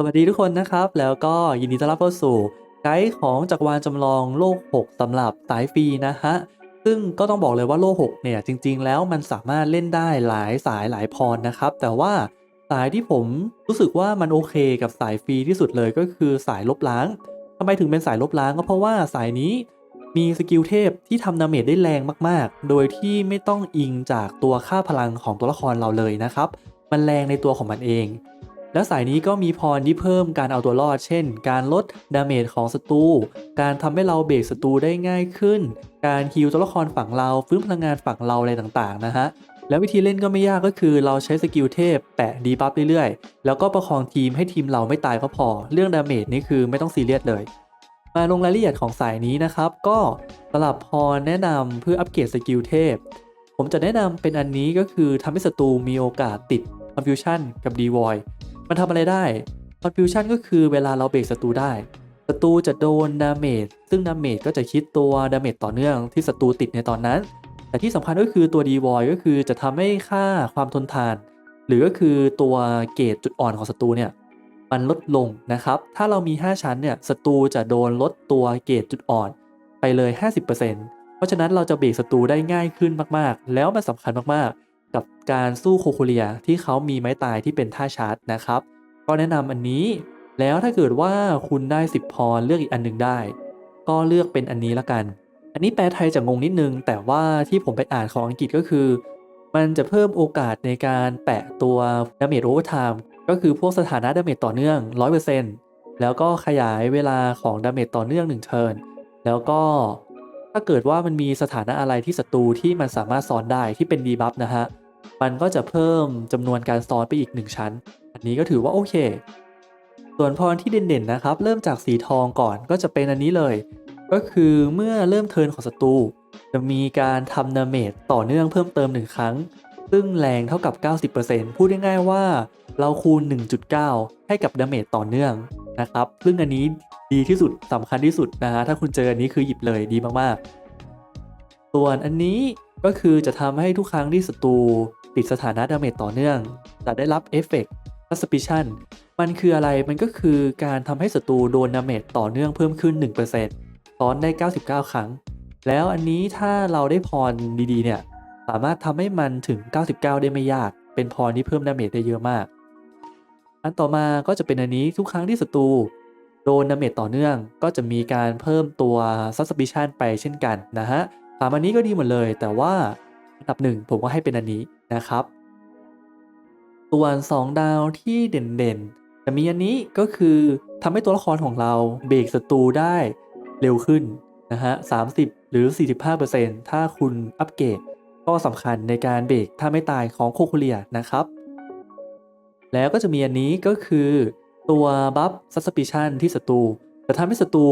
สวัสดีทุกคนนะครับ แล้วก็ยินดีต้อนรับเข้าสู่ไกด์ของจักรวาลจำลองโลก 6สำหรับสายฟรีนะฮะ ซึ่งก็ต้องบอกเลยว่าโลก 6 เนี่ย จริง ๆ แล้วมันสามารถเล่นได้หลายสายหลายพรนะครับ แต่ว่าสายที่ผมรู้สึกว่ามันโอเคกับสายฟรีที่สุดเลยก็คือสายลบล้างทำไมถึงเป็นสายลบล้างก็เพราะว่าสายนี้มีสกิลเทพที่ทำดาเมจได้แรงมากๆ โดยที่ไม่ต้องอิงจากตัวค่าพลังของตัวละครเราเลยนะครับ มันแรงในตัวของมันเอง แล้วสายนี้ก็มีพรที่เพิ่มการเอาตัวรอด เช่น การลดดาเมจของศัตรู การทำให้เราเบรกศัตรูได้ง่ายขึ้น การฮิลตัวละครฝั่งเราฟื้นพลังงานฝั่งเราอะไรต่างๆนะฮะ แล้ววิธีเล่นก็ไม่ยากก็คือเราใช้สกิลเทพแปะดีบัฟเรื่อยๆ แล้วก็ประคองทีมให้ทีมเราไม่ตายก็พอ เรื่องดาเมจนี่คือไม่ต้องซีเรียสเลย มาลงรายละเอียดของสายนี้นะครับ ก็สลับพรแนะนำเพื่ออัปเกรดสกิลเทพ ผมจะแนะนำเป็นอันนี้ก็คือทำให้ศัตรูมีโอกาสติด Confusion กับ d v o i มันทำอะไรได้ Confusion ก็คือเวลาเราเบรกศัตรูได้ศัตรูจะโดนดาเมจซึ่งดาเมจก็จะคิดตัวดาเมจต่อเนื่องที่ศัตรูติดในตอนนั้น แต่ที่สำคัญก็คือตัว d v o i ก็คือจะทำให้ค่าความทนทาน หรือก็คือตัวเกรดจุดอ่อนของศัตรูเนี่ยมันลดลงนะครับ ถ้าเรามี 5 ชั้นเนี่ยศัตรูจะโดนลดตัวเกรดจุดอ่อนไปเลย 50%เพราะฉะนั้นเราจะเบรกศัตรูได้ง่ายขึ้นมากๆ แล้วมันสำคัญมากๆ กับการสู้โคโคเลียที่เขามีไม้ตายที่เป็นท่าชาร์จนะครับ ก็แนะนำอันนี้ แล้วถ้าเกิดว่าคุณได้ 10 พรเลือกอีกอันหนึ่งได้ ก็เลือกเป็นอันนี้ละกัน อันนี้แปลไทยจะงงนิดนึง แต่ว่าที่ผมไปอ่านของอังกฤษก็คือ มันจะเพิ่มโอกาสในการแปะตัว Damage Overtime ก็คือพวกสถานะ Damage ต่อเนื่อง 100%แล้วก็ขยายเวลาของ Damage ต่อเนื่อง1เทิร์นแล้วก็าเกิดว่ามันมีสถานะอะไรที่ศัตรูที่มันสามารถซ้อนได้ที่เป็นดีบัฟนะฮะ มันก็จะเพิ่มจำนวนการซ้อนไปอีก 1 ชั้น อันนี้ก็ถือว่าโอเค ส่วนพรที่เด่นๆนะครับ เริ่มจากสีทองก่อนก็จะเป็นอันนี้เลย ก็คือเมื่อเริ่มเทิร์นของศัตรูจะมีการทำดาเมจต่อเนื่องเพิ่มเติม 1 ครั้ง ซึ่งแรงเท่ากับ 90%พูดง่ายๆว่าเราคูณ 1.9 ให้กับดาเมจต่อเนื่องนะครับ ซึ่งอันนี้ ดีที่สุดสำคัญที่สุดนะฮะถ้าคุณเจออันนี้คือหยิบเลยดีมากๆ ส่วนอันนี้ก็คือจะทำให้ทุกครั้งที่ศัตรูติดสถานะดาเมจต่อเนื่อง จะได้รับเอฟเฟกต์ suspicion มันคืออะไรมันก็คือการทำให้ศัตรูโดนดาเมจต่อเนื่องเพิ่มขึ้น 1%ซ้อนได้ 99 ครั้ง แล้วอันนี้ถ้าเราได้พรดีๆเนี่ยสามารถทำให้มันถึง 99 ได้ไม่ยาก เป็นพรที่เพิ่มดาเมจได้เยอะมาก อันต่อมาก็จะเป็นอันนี้ทุกครั้งที่ศัตรู โดนดาเมจต่อเนื่องก็จะมีการเพิ่มตัว suspicion ไปเช่นกันนะฮะสามอันนี้ก็ดีหมดเลย แต่ว่าอันดับหนึ่งผมก็ให้เป็นอันนี้นะครับส่วน2ดาวที่เด่นๆจะมีอันนี้ก็คือทำให้ตัวละครของเราเบรกศัตรูได้เร็วขึ้นนะฮะ30หรือ 45%ถ้าคุณอัปเกรดก็สำคัญในการเบรกถ้าไม่ตายของโคโคเลียนะครับ แล้วก็จะมีอันนี้ก็คือ ตัวบัฟซัสปิชันที่ศัตรูจะทำให้ศัตรู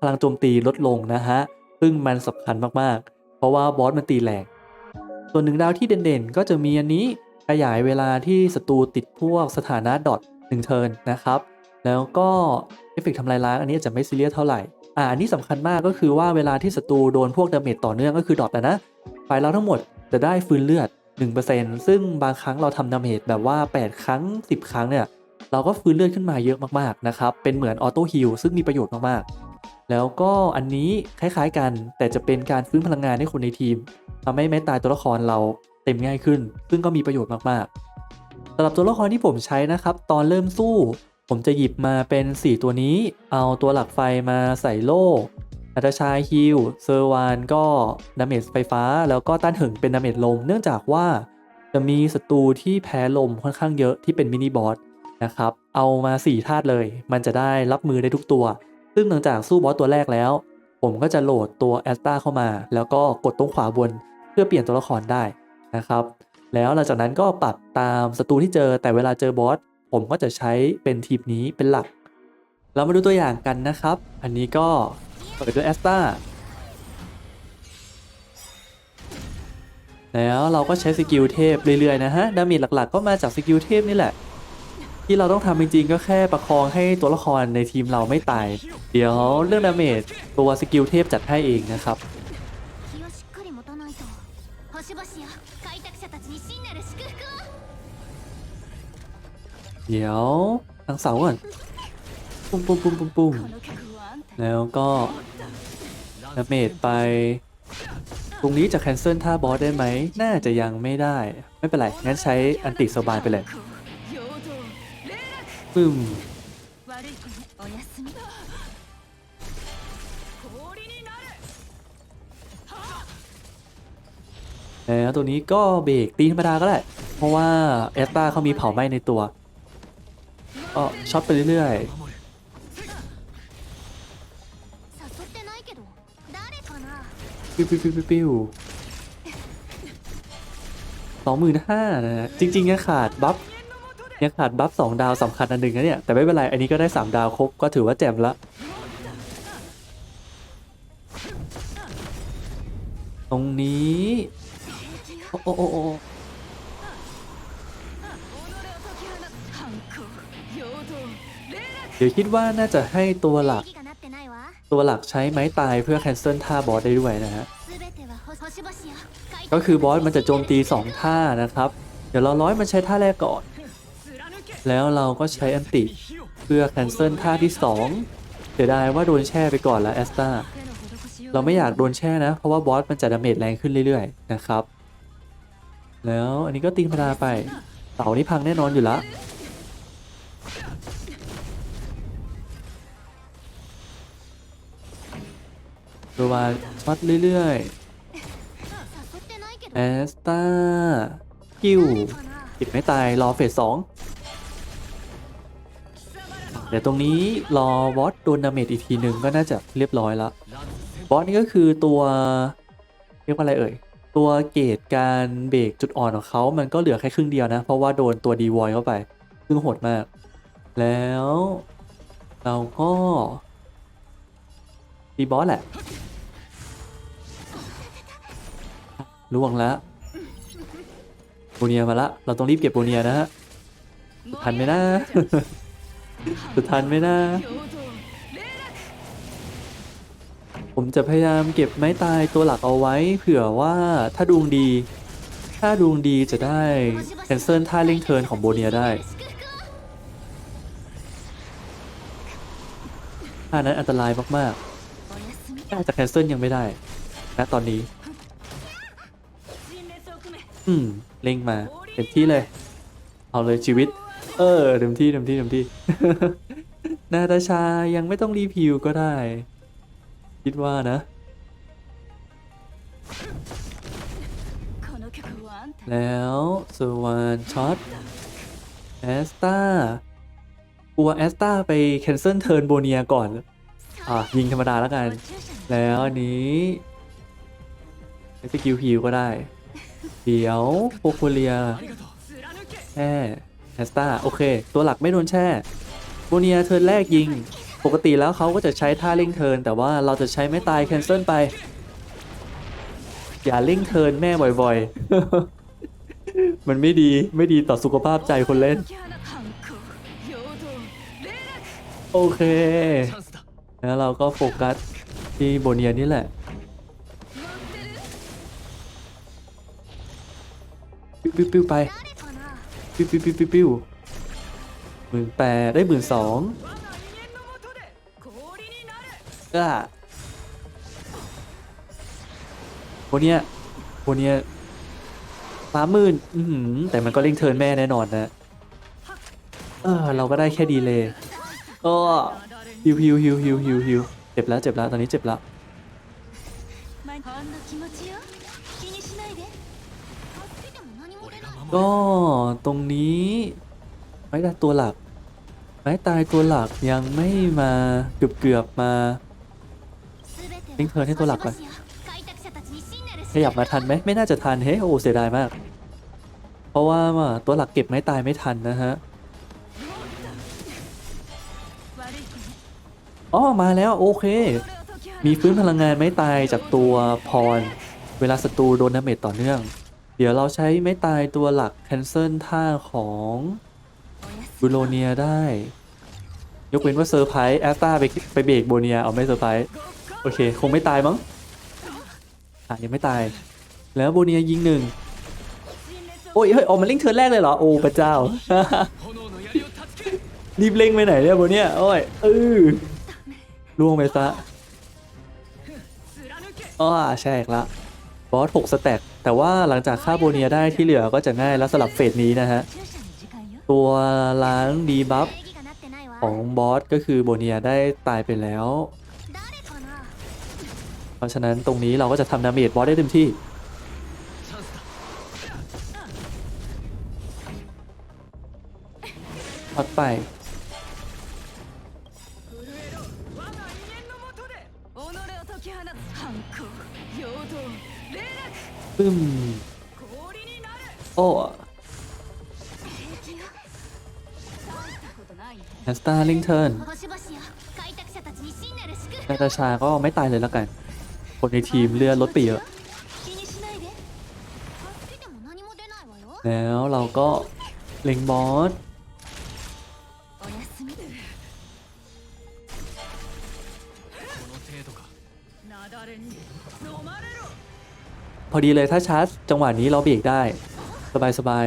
พลังโจมตีลดลงนะฮะ ซึ่งมันสำคัญมากๆ เพราะว่าบอสมันตีแรงส่วนหนึ่งดาวที่เด่นๆ ก็จะมีอันนี้ขยายเวลาที่ศัตรูติดพวกสถานะดอทหนึ่งเทิร์นนะครับ แล้วก็เอฟเฟกต์ทำลายล้างอันนี้จะไม่ซีเรียสเท่าไหร่อ่าอันนี้สำคัญมากก็คือว่าเวลาที่ศัตรูโดนพวกดาเมจต่อเนื่องก็คือดอทนะนะฝ่ายเราทั้งหมดจะได้ฟื้นเลือด 1%ซึ่งบางครั้งเราทำดาเมจแบบว่า 8 ครั้ง 10 ครั้งเนี่ย เราก็ฟื้นเลือดขึ้นมาเยอะมากๆนะครับ เป็นเหมือนออโต้ฮิลซึ่งมีประโยชน์มากๆ แล้วก็อันนี้คล้ายๆกันแต่จะเป็นการฟื้นพลังงานให้คนในทีมทำให้แม้ตายตัวละครเราเต็มง่ายขึ้น ซึ่งก็มีประโยชน์มากๆสำหรับตัวละครที่ผมใช้นะครับ ตอนเริ่มสู้ ผมจะหยิบมาเป็น 4 ตัวนี้ เอาตัวหลักไฟมาใส่โล่อัตชายฮิลเซอร์วานก็ดาเมจไฟฟ้า แล้วก็ต้านถึงเป็นดาเมจลม เนื่องจากว่าจะมีศัตรูที่แพ้ลมค่อนข้างเยอะที่เป็นมินิบอส นะครับ เอามา 4 ธาตุเลย มันจะได้รับมือได้ทุกตัว ซึ่งหลังจากสู้บอสตัวแรกแล้ว ผมก็จะโหลดตัวแอสตาเข้ามา แล้วก็กดตรงขวาบน เพื่อเปลี่ยนตัวละครได้นะครับ แล้วหลังจากนั้นก็ปรับตามศัตรูที่เจอ แต่เวลาเจอบอสผมก็จะใช้เป็นทีมนี้เป็นหลัก เรามาดูตัวอย่างกันนะครับ อันนี้ก็เปิดด้วยแอสตาแล้วเราก็ใช้สกิลเทพเรื่อยๆนะฮะ ดาเมจหลักๆ ก็มาจากสกิลเทพนี่แหละ ที่เราต้องทำจริงๆก็แค่ประคองให้ตัวละครในทีมเราไม่ตาย เดี๋ยวเรื่องดาเมจตัวสกิลเทพจัดให้เองนะครับเดี๋ยวทางเสาก่อนปุ้มปุ้มปุ้มปุ้มปุ้มแล้วก็ดาเมจไป ตรงนี้จะแคนเซิลท่าบอสได้ไหม น่าจะยังไม่ได้ ไม่เป็นไร งั้นใช้อันติสบายไปเลย ปึ้มแล้วตัวนี้ก็เบรกตีธรรมดาก็ได้ เพราะว่าเอตตาเขามีเผาไหม้ในตัวก็ช็อตไปเรื่อยๆ ปิ้วปิ้วปิ้วปิ้วสองหมื่นห้านะ จริงๆนะขาดบัฟ ยังขาดบัฟสองดาวสำคัญอันหนึ่งนะเนี่ยแต่ไม่เป็นไรอันนี้ก็ได้สามดาวครบก็ถือว่าแจ่มละตรงนี้โอ้โหเดี๋ยวคิดว่าน่าจะให้ตัวหลัก ตัวหลักใช้ไม้ตายเพื่อแคนเซิลท่าบอสได้ด้วยนะฮะก็คือบอสมันจะโจมตี 2 ท่านะครับ เดี๋ยวเราร้อยมันใช้ท่าแรกก่อน แล้วเราก็ใช้อันติเพื่อแคนเซิลท่าที่ 2 เสียดายว่าโดนแช่ไปก่อนแล้วแอสตาเราไม่อยากโดนแช่นะ เพราะว่าบอสมันจะดาเมจแรงขึ้นเรื่อยๆ นะครับ แล้วอันนี้ก็ตีธรรมดาไปเต่านี่พังแน่นอนอยู่ละดูว่าชัดเรื่อยๆแอสตากิวติดไม่ตายรอเฟสสอง เดี๋ยวตรงนี้รอบอสโดนดาเมจอีกทีหนึ่งก็น่าจะเรียบร้อยล้วบอสนี่ก็คือตัวเรียกว่าอะไรเอ่ย ตัวเกรดการเบรกจุดอ่อนของเขามันก็เหลือแค่ครึ่งเดียวนะ เพราะว่าโดนตัวดีวอยเข้าไป ซึ่งโหดมาก แล้วเราก็ตีบอสแหละล่วงแล้วโบเนียมาละ เราต้องรีบเก็บโบเนียนะฮะ ทันไหมนะ สุดทันไหมนะ ผมจะพยายามเก็บไม้ตายตัวหลักเอาไว้ เผื่อว่าถ้าดวงดี ถ้าดวงดีจะได้แคนเซิลท่าเล่งเทินของโบเนียได้ท่านั้นอันตรายมากๆน่าจะแคนเซิลยังไม่ได้นะตอนนี้ อืม เล่งมาเต็มที่เลย เอาเลยชีวิต เออเต็มที่เต็มที่เต็มที่ นาตาชายังไม่ต้องรีพิวก็ได้ คิดว่านะ แล้วสวานช็อตแอสตาัวแอสตาไปแคนเซิลเทิร์นโบเนียก่อน อะ ยิงธรรมดาแล้วกัน แล้วอันนี้สกิลพิวก็ได้ เดี๋ยวโปโคเลียแอ ฮสตาโอเค ตัวหลักไม่โดนแช่โบเนียเทิร์นแรกยิง ปกติแล้วเขาก็จะใช้ท่าเล่งเทิร์นแต่ว่าเราจะใช้ไม่ตายแคนเซิลไป อย่าเล่งเทิร์นแม่บ่อยๆ มันไม่ดีไม่ดีต่อสุขภาพใจคนเล่น โอเคแล้วเราก็โฟกัสที่โบเนียนี่แหละปิ้วๆไป ปิ้วปิ้วปิ้วปิ้วปิ้วหมื่นแปดได้หมื่นสองก็วันเนี้ยวันเนี้ยฟ้ามืดอืมแต่มันก็เล่งเทินแม่แน่นอนนะเออเราก็ได้แค่ดีเลยก็ฮิวฮิวฮิวฮิวฮิวฮิวเจ็บแล้วเจ็บแล้วตอนนี้เจ็บแล้ว ก็ตรงนี้ ไม้ตายตัวหลัก ไม้ตายตัวหลักยังไม่มาเกือบเกือบมาทิ้งเธอให้ตัวหลักไปขยับมาทันไหมไม่น่าจะทันเฮ้โอ้เสียดายมาก เพราะว่าตัวหลักเก็บไม้ตายไม่ทันนะฮะอ๋อมาแล้วโอเค มีฟื้นพลังงานไม้ตายจากตัวพร เวลาศัตรูโดนดาเมจต่อเนื่อง เดี๋ยวเราใช้ไม่ตายตัวหลักแคนเซิลท่าของบูโลเนียได้ ยกเว้นว่าเซอร์ไพรส์แอสตาไปไปเบรกโบเนียเอาไม่เซอร์ไพรส์โอเค คงไม่ตายมั้งอะยังไม่ตาย แล้วโบเนียยิงหนึ่งโอ้ยเฮ้ยออกมาเล่งเทิร์นแรกเลยเหรอ โอ้พระเจ้า รีบเล่งไปไหนเนี่ยโบเนียโอ้ยเออล่วงไปซะอ๋อแชกละ บอส6สแต็กแต่ว่าหลังจากฆ่าโบเนียได้ที่เหลือก็จะง่ายแล้วสลับเฟสนี้นะฮะ ตัวล้างดีบัฟของบอสก็คือโบเนียได้ตายไปแล้ว เพราะฉะนั้นตรงนี้เราก็จะทำดาเมจบอสได้เต็มที่พัดไป ปึ้มโอ้แฮสตาลิงเทิร์นนาตาชาก็ไม่ตายเลยแล้วกัน คนในทีมเลือดลดไปเยอะ แล้วเราก็เล็งบอส พอดีเลยถ้าชาร์จจังหวะนี้เราเบรกได้ สบายสบาย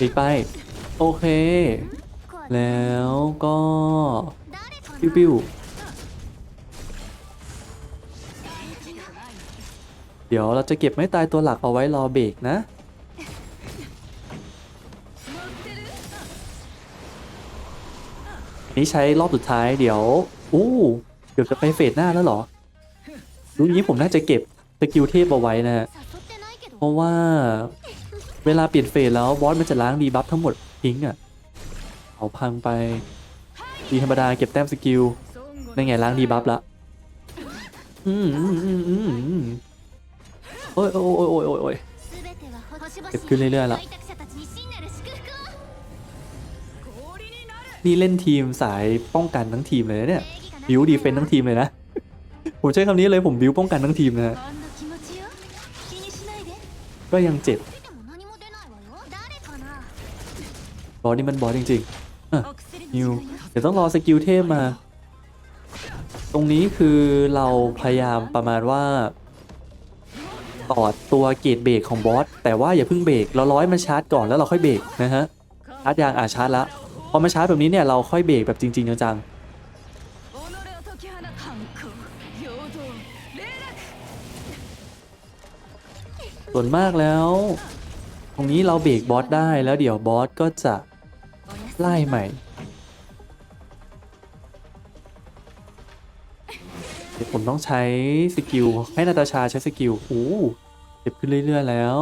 อีกไป โอเค แล้วก็ปิ้วปิ้วเดี๋ยวเราจะเก็บไม่ตายตัวหลักเอาไว้รอเบรกนะ นี่ใช้รอบสุดท้ายเดี๋ยว อู้ เดี๋ยวจะไปเฟดหน้าแล้วเหรอ ดูนี้ผมน่าจะเก็บสกิลเทพเอาไว้นะฮะเพราะว่าเวลาเปลี่ยนเฟสแล้วบอสมันจะล้างดีบัฟทั้งหมดทิ้งอะเอาพังไปดีธรรมดาเก็บแต้มสกิลนั่นไงล้างดีบัฟละอืมอืมอืมอืมโอ้ยโอ้ยโอ้ยโอ้ยโอ้ยเก็บขึ้นเรื่อยๆละนี่เล่นทีมสายป้องกันทั้งทีมเลยเนี่ยบิวดีเฟนทั้งทีมเลยนะ ผมใช้คำนี้เลยผมบิวป้องกันทั้งทีมนะฮะก็ยังเจ็บ บอสนี่มันบอสจริงๆนิวเดี๋ยวต้องรอสกิลเทพมา ตรงนี้คือเราพยายามประมาณว่าต่อตัวเกตเบรกของบอสแต่ว่าอย่าเพิ่งเบรกเราร้อยมันชาร์จก่อนแล้วเราค่อยเบรกนะฮะชาร์จยางอะชาร์จแล้วพอมาชาร์จแบบนี้เนี่ยเราค่อยเบรกแบบจริง ๆ จังๆ ส่วนมากแล้ว ตรงนี้เราเบรกบอสได้แล้วเดี๋ยวบอสก็จะไล่ใหม่เดี๋ยวผมต้องใช้สกิลให้นาตาชาใช้สกิลโอ้เจ็บขึ้นเรื่อยๆแล้ว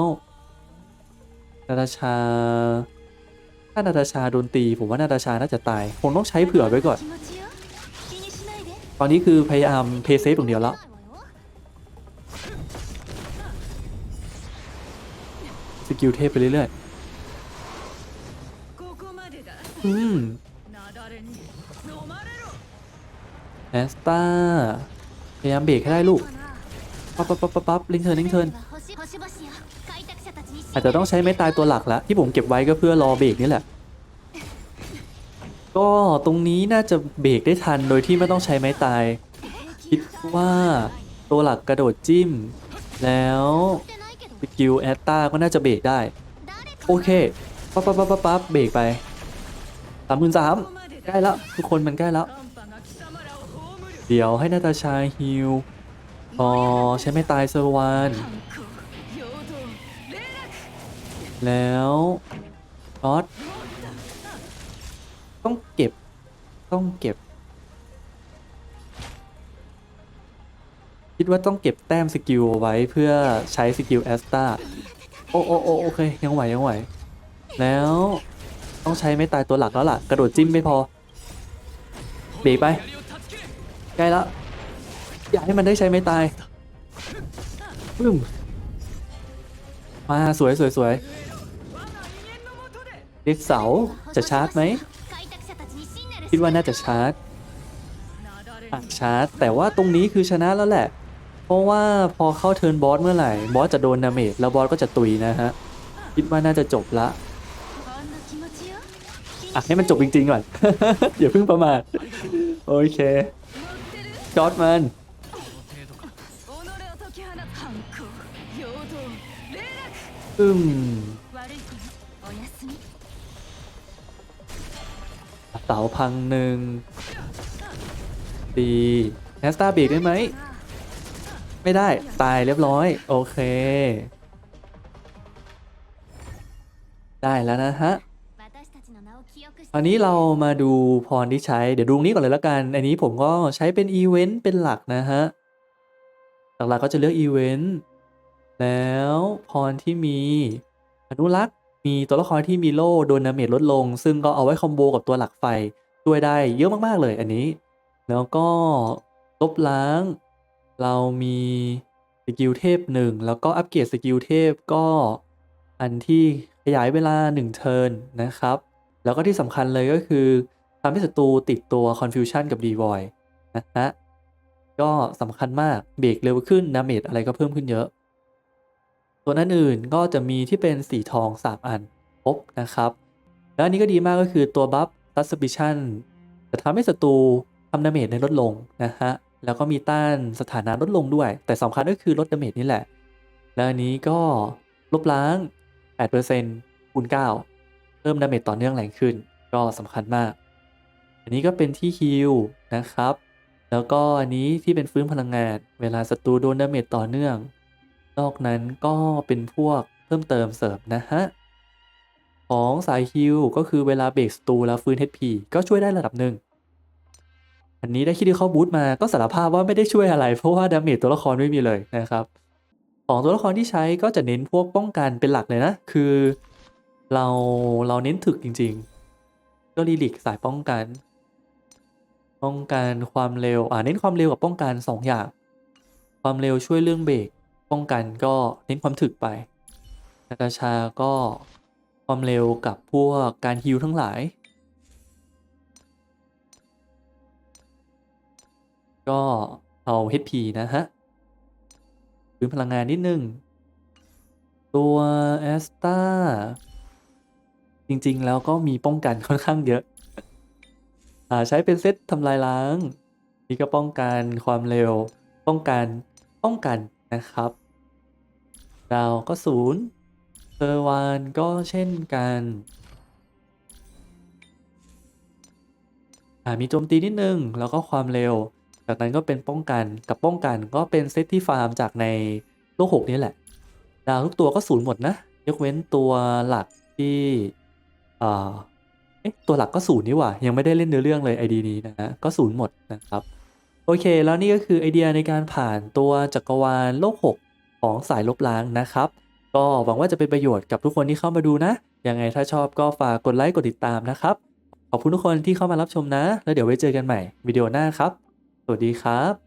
นาตาชา ถ้านาตาชาโดนตี ผมว่านาตาชาน่าจะตาย ผมต้องใช้เผื่อไว้ก่อน ตอนนี้คือพยายามเพย์เซฟอย่างเดียวแล้ว กิลเทพไปเรื่อยๆ อืมแอสตาพยายามเบรกให้ได้ลูก ปั๊บปั๊บปั๊บปั๊บลิงเทิร์นลิงเทิร์นอาจจะต้องใช้ไม้ตายตัวหลักแล้วที่ผมเก็บไว้ก็เพื่อรอเบรกนี่แหละ ก็ตรงนี้น่าจะเบรกได้ทันโดยที่ไม่ต้องใช้ไม้ตาย คิดว่าตัวหลักกระโดดจิ้ม แล้ว กิลแอตตาก็น่าจะเบรกได้ โอเคปั๊บปั๊บปั๊บปั๊บเบรกไปสามหมื่นสามใกล้แล้วทุกคนมันใกล้แล้ว เดี๋ยวให้นาตาชาฮิลพอใช้ไม่ตายเซอร์วานแล้วออสต้องเก็บต้องเก็บ คิดว่าต้องเก็บแต้มสกิลเอาไว้เพื่อใช้สกิลแอสตาโอ้โอ้โอโอเค ยังไหวยังไหว แล้วต้องใช้ไม่ตายตัวหลักแล้วล่ะ กระโดดจิ้มไม่พอเบรกไปใกล้แล้วอยากให้มันได้ใช้ไม่ตายปึ้มมาสวยสวยสวยเรียกเสาจะชาร์จไหมคิดว่าน่าจะชาร์จอะชาร์จแต่ว่าตรงนี้คือชนะแล้วแหละ เพราะว่าพอเข้าเทิร์นบอสเมื่อไหร่บอสจะโดนดาเมจแล้วบอสก็จะตุยนะฮะคิดว่าน่าจะจบละอะให้มันจบจริงๆก่อน อย่าเพิ่งประมาทโอเคจอดมันอืมเสาพังหนึ่งดีแฮสตาเบรกได้ไหม ไม่ได้ตายเรียบร้อย โอเค ได้แล้วนะฮะอันนี้เรามาดูพรที่ใช้ เดี๋ยวดูนี้ก่อนเลยแล้วกัน อันนี้ผมก็ใช้เป็นอีเวนต์เป็นหลักนะฮะ หลักๆก็จะเลือกอีเวนต์ แล้วพรที่มีอนุรักษ์มีตัวละครที่มีโล่โดนดาเมจลดลง ซึ่งก็เอาไว้คอมโบกับตัวหลักไฟช่วยได้เยอะมากๆเลยอันนี้ แล้วก็ลบล้าง เรามีสกิลเทพหนึ่งแล้วก็อัปเกรดสกิลเทพก็อันที่ขยายเวลา 1 เทิร์นนะครับ แล้วก็ที่สำคัญเลยก็คือทำให้ศัตรูติดตัว Confusion กับ d e v o i นะฮะก็สำคัญมากเบรกเร็วขึ้นดาเมจอะไรก็เพิ่มขึ้นเยอะ ตัวนั้นอื่นก็จะมีที่เป็นสีทอง 3 อันครบนะครับ แล้วอันนี้ก็ดีมากก็คือตัวบัฟ Suspicion จะทำให้ศัตรูทำดาเมจในลดลงนะฮะ แล้วก็มีต้านสถานะลดลงด้วย แต่สำคัญก็คือลดดาเมจนี่แหละ แล้วอันนี้ก็ลบล้าง 8%คูณ 9 เพิ่มดาเมจต่อเนื่องแรงขึ้น ก็สำคัญมาก อันนี้ก็เป็นที่ฮิลนะครับ แล้วก็อันนี้ที่เป็นฟื้นพลังงาน เวลาศัตรูโดนดาเมจต่อเนื่อง นอกนั้นก็เป็นพวกเพิ่มเติมเสริมนะฮะ ของสายฮิลก็คือเวลาเบรกศัตรูแล้วฟื้น HP ก็ช่วยได้ระดับหนึ่ง อันนี้ได้คิดที่เขาบูตมาก็สารภาพว่าไม่ได้ช่วยอะไร เพราะว่าดาเมจตัวละครไม่มีเลยนะครับ ของตัวละครที่ใช้ก็จะเน้นพวกป้องกันเป็นหลักเลยนะ คือเราเราเน้นถึกจริง ๆ ก็ลีลิกสายป้องกัน ป้องกันความเร็วอ่าเน้นความเร็วกับป้องกันสองอย่าง ความเร็วช่วยเรื่องเบรกป้องกันก็เน้นความถึกไปนาตาชาก็ความเร็วกับพวกการฮิลทั้งหลาย ก็เอา HP นะฮะพื้นพลังงานนิดนึง ตัวแอสตาจริง ๆ แล้วก็มีป้องกันค่อนข้างเยอะอาใช้เป็นเซตทำลายล้าง นี่ก็ป้องกันความเร็ว ป้องกัน ป้องกันนะครับ ดาวก็ศูนย์เซอร์วานก็เช่นกันมีโจมตีนิดนึง แล้วก็ความเร็ว จากนั้นก็เป็นป้องกันกับป้องกันก็เป็นเซตที่ฟาร์มจากในโลกหกนี่แหละ ดาวทุกตัวก็ศูนย์หมดนะ ยกเว้นตัวหลักที่อ่าเอ๊ะตัวหลักก็ศูนย์นี่หว่า ยังไม่ได้เล่นเนื้อเรื่องเลยไอดีนี้นะฮะก็ศูนย์หมดนะครับ โอเค แล้วนี่ก็คือไอเดียในการผ่านตัวจักรวาลโลก6ของสายลบล้างนะครับ ก็หวังว่าจะเป็นประโยชน์กับทุกคนที่เข้ามาดูนะ ยังไงถ้าชอบก็ฝากกดไลค์กดติดตามนะครับ ขอบคุณทุกคนที่เข้ามารับชมนะ แล้วเดี๋ยวไว้เจอกันใหม่วิดีโอหน้าครับ สวัสดีครับ